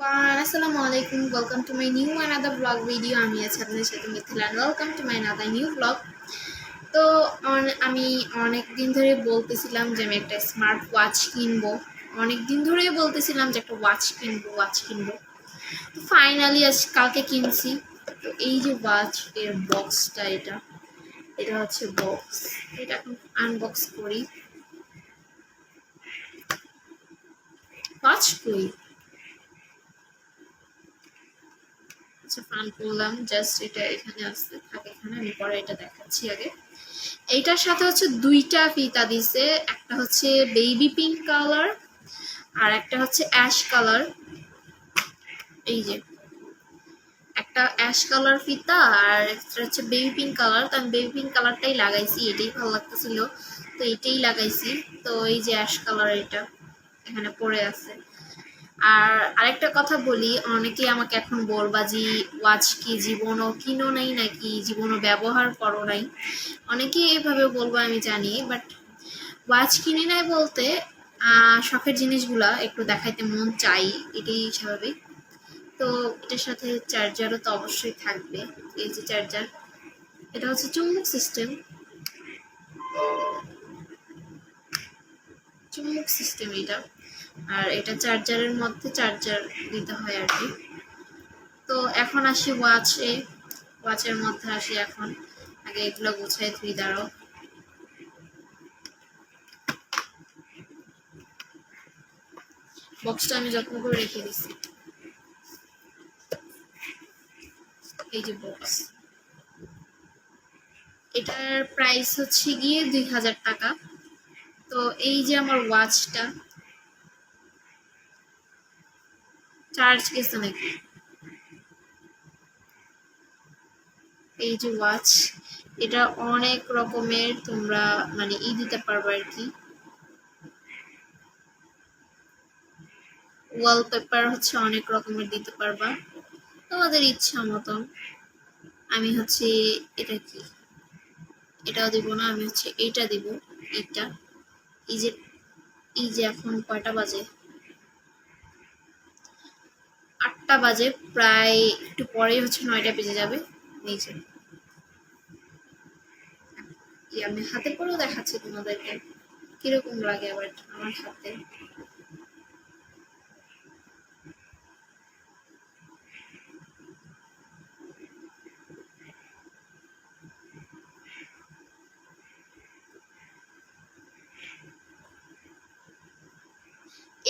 আসসালামু আলাইকুম। Welcome to my new another blog video আমি আছি আপনাদের সাথে Mithila. Welcome to my another new blog তো আমি অনেক দিন ধরে বলতেছিলাম যে আমি একটা স্মার্ট ওয়াচ কিনবো। অনেক দিন ধরেই বলতেছিলাম যে একটা ওয়াচ কিনবো ওয়াচ কিনবো। তো ফাইনালি আজ কালকে কিনছি। তো এই যে ওয়াচ এর বক্সটা এটা এটা হচ্ছে বক্স এটা এখন আনবক্স করি। ওয়াচ কই আচ্ছা ফান করলাম জাস্ট এটা এখানে আসতে থাকে এখানে, আমি পরে এটা দেখাচ্ছি আগে। এইটার সাথে হচ্ছে দুইটা ফিতা দিছে, একটা হচ্ছে বেবি পিঙ্ক কালার আর একটা হচ্ছে অ্যাশ কালার এই যে, একটা অ্যাশ কালার ফিতা আর একটা হচ্ছে বেবি পিঙ্ক কালার তো আমি বেবি পিঙ্ক কালারটাই লাগাইছি, এটাই ভালো লাগতেছিল। তো এটাই লাগাইছি। তো এই যে অ্যাশ কালার এটা, এখানে পড়ে আছে। আর আরেকটা কথা বলি, অনেকেই আমাকে এখন বলবা যে ওয়াচ কি জীবনও কিনো নাই নাকি জীবনও ব্যবহার করো নাই? অনেকেই এইভাবে বলব আমি জানি বাট ওয়াচ কিনে নাই বলতে শখের জিনিসগুলা একটু দেখাইতে মন চাই, এটাই স্বাভাবিক। তো এটার সাথে চার্জারও তো অবশ্যই থাকবে, এই যে চার্জার এটা হচ্ছে চুম্বক সিস্টেম চুম্বক সিস্টেম এটা। আর এটা চার্জারের মধ্যে চার্জার দিতে হয় আর কি। তো এখন আসি ওয়াচে ওয়াচের মধ্যে আসি এখন। আগে এগুলো গুছাই তুই দাঁড়ো বক্সটা আমি যত্ন করে রেখে দিছি। এই যে বক্স এটার প্রাইস হচ্ছে গিয়ে দুই হাজার টাকা। তো এই যে আমার ওয়াচটা চার্জ গেছে নাকি এই যে ওয়াচ এটা অনেক রকমের তোমরা মানে ই দিতে পারবে আর কি। ওয়ালপেপার হচ্ছে অনেক রকমের দিতে পারবা। তোমাদের ইচ্ছা মতন আমি হচ্ছে এটা কি? এটাও দিব না, আমি হচ্ছে এইটা দিব, এইটা। এই যে এই যে এখন কয়টা বাজে? আটটা বাজে, প্রায় একটু পরেই হচ্ছে নয়টা বেজে যাবে, নিচে। আমি হাতে পরেও দেখাচ্ছি তোমাদেরকে, কীরকম লাগে আবার আমার হাতে।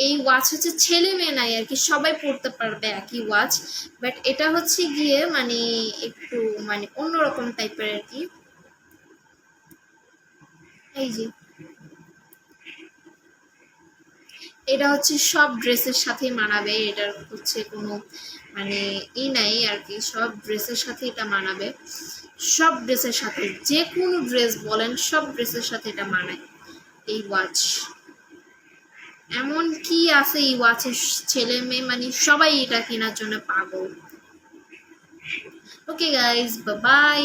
এই ওয়াচ হচ্ছে ছেলে মেয়ে নাই আর কি, সবাই পড়তে পারবে একই ওয়াচ বাট এটা হচ্ছে গিয়ে মানে একটু মানে অন্যরকম টাইপের আর কি। এই যে। এটা হচ্ছে সব ড্রেসের সাথে মানাবে, এটার হচ্ছে কোনো মানে ই নাই আর কি, সব ড্রেসের সাথে এটা মানাবে। সব ড্রেসের সাথে যে কোনো ড্রেস বলেন, সব ড্রেসের সাথে এটা মানায় এই ওয়াচ এমন কি আছে এই ওয়াচের ছেলে মেয়ে? মানে সবাই এটা কেনার জন্য পাগল। Okay guys bye